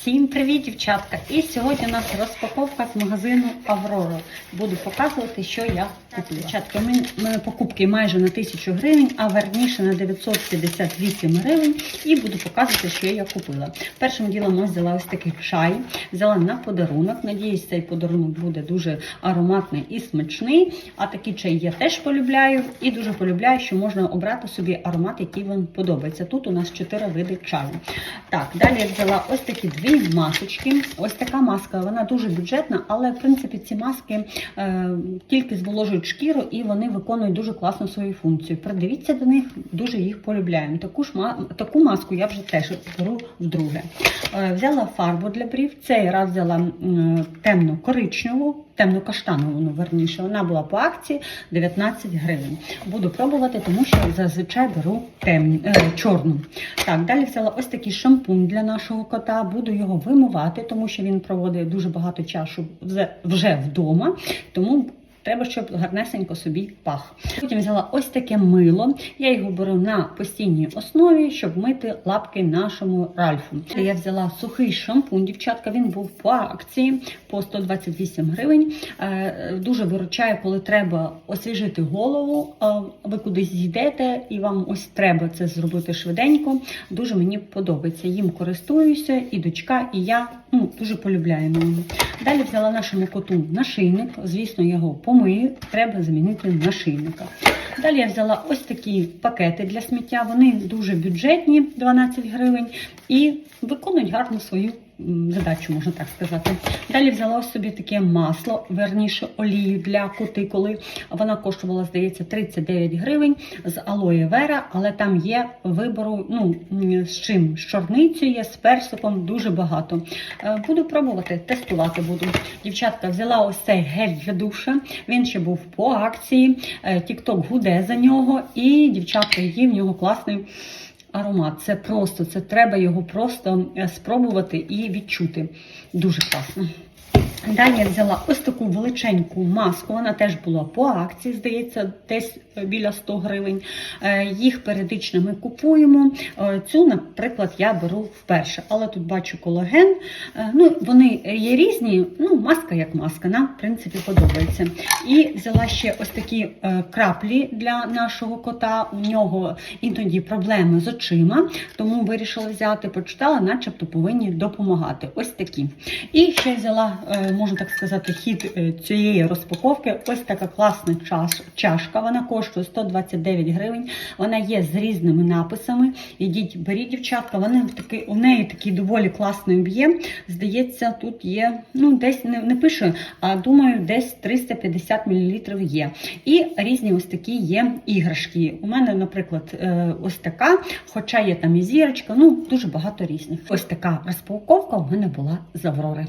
Всім привіт, дівчатка! І сьогодні у нас розпаковка з магазину Аврора. Буду показувати, що я купила. Дівчатка, ми, ми покупки майже на 1000 гривень, а верніше на 958 гривень. І буду показувати, що я купила. Першим ділом я взяла ось такий чай, взяла на подарунок. Надіюсь, цей подарунок буде дуже ароматний і смачний. А такий чай я теж полюбляю і дуже полюбляю, що можна обрати собі аромат, який вам подобається. Тут у нас 4 види чаю. Так, далі я взяла ось такі дві масочки. Ось така маска, вона дуже бюджетна, але в принципі ці маски е, тільки зволожують шкіру і вони виконують дуже класно свою функцію. Придивіться до них, дуже їх полюбляємо. Таку ж таку маску я вже теж беру вдруге. Е, взяла фарбу для брів. Цей раз взяла м, темно-коричневу, темно-каштанову, ну, верніше. Вона була по акції 19 гривень. Буду пробувати, тому що зазвичай беру темні, е, чорну. Так, далі взяла ось такий шампунь для нашого кота. Буду його вимивати, тому що він проводить дуже багато часу вже вдома. Тому Треба, щоб гарнесенько собі пах. Потім взяла ось таке мило. Я його беру на постійній основі, щоб мити лапки нашому Ральфу. Я взяла сухий шампунь, дівчатка. Він був по акції по 128 гривень. Е, Дуже виручає, коли треба освіжити голову. Ви кудись йдете, і вам ось треба це зробити швиденько. Дуже мені подобається. Їм користуюся, і дочка, і я ну, дуже полюбляємо його. Далі взяла нашому коту нашийник. Звісно, його помию, треба замінити нашийника. Далі я взяла ось такі пакети для сміття. Вони дуже бюджетні, 12 гривень, і виконують гарно свою задачу, можна так сказати. Далі взяла собі таке масло, верніше олію для кутикули. Вона коштувала, здається, 39 гривень з алоє вера, але там є вибору ну, з чим? З чорницею, є, з персиком, дуже багато. Е, Буду пробувати, тестувати буду. Дівчатка взяла ось цей гель для душа. Він ще був по акції. Тікток гуде за нього, і дівчатка її в нього класний. Аромат, це просто, це треба його просто е, спробувати і відчути. Дуже класно. Далі я взяла ось таку величеньку маску. Вона теж була по акції, здається, десь біля 100 гривень. Е, Їх періодично ми купуємо. Е, Цю, наприклад, я беру вперше, але тут бачу колаген. Е, Ну, вони є різні. Ну, маска як маска, нам в принципі подобається. І взяла ще ось такі краплі для нашого кота. У нього іноді проблеми з очима, тому вирішила взяти, почитала, начебто повинні допомагати. Ось такі. І ще взяла, можна так сказати, хід е, цієї розпаковки. Ось така класна чашка. Вона коштує 129 гривень. Вона є з різними написами. Ідіть, беріть дівчатка. Вони такі, у неї такий доволі класний об'єм. Здається, тут є, ну, десь не, не пише, а думаю, десь 350 мл є. І різні ось такі є іграшки. У мене, наприклад, е, ось така, хоча є там і зірочка, ну дуже багато різних. Ось така розпаковка у мене була з Аврори.